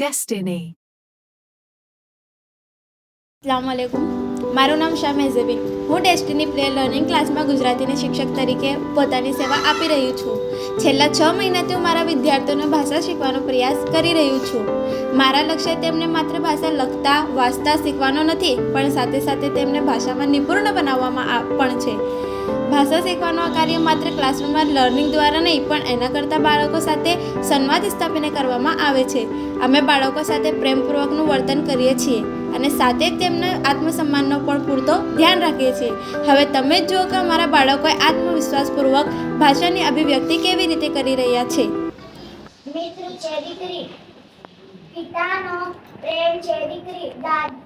Destiny. અસલામવાલેકુમ મારું નામ શાહ મેઝેબી હું ડેસ્ટિની પ્લે લર્નિંગ ક્લાસમાં ગુજરાતીની શિક્ષક તરીકે પોતાની સેવા આપી રહી છું. છેલ્લા છ મહિનાથી હું મારા વિદ્યાર્થીઓને ભાષા શીખવાનો પ્રયાસ કરી રહ્યું છું. મારા લક્ષ્ય તેમને માત્ર ભાષા લખતા, વાંચતા, શીખવાનો નથી, પણ સાથે સાથે તેમને ભાષામાં નિપુણ બનાવવામાં પણ છે. ભાષા શીખવાનું આ કાર્ય માત્ર ક્લાસરૂમમાં લર્નિંગ દ્વારા નહીં, પણ એના કરતાં બાળકો સાથે સંવાદ સ્થાપીને કરવામાં આવે છે. અમે બાળકો સાથે પ્રેમપૂર્વકનું વર્તન કરીએ છીએ અને સાથે જ તેમના આત્મસન્માનનો પણ પૂરતો ધ્યાન રાખીએ છીએ. હવે તમે જ જુઓ કે અમારા બાળકોએ આત્મવિશ્વાસપૂર્વક ભાષાની અભિવ્યક્તિ કેવી રીતે કરી રહ્યા છે. મિત્ર છે દીકરી પિતાનો પ્રેમ છે દીકરી દા-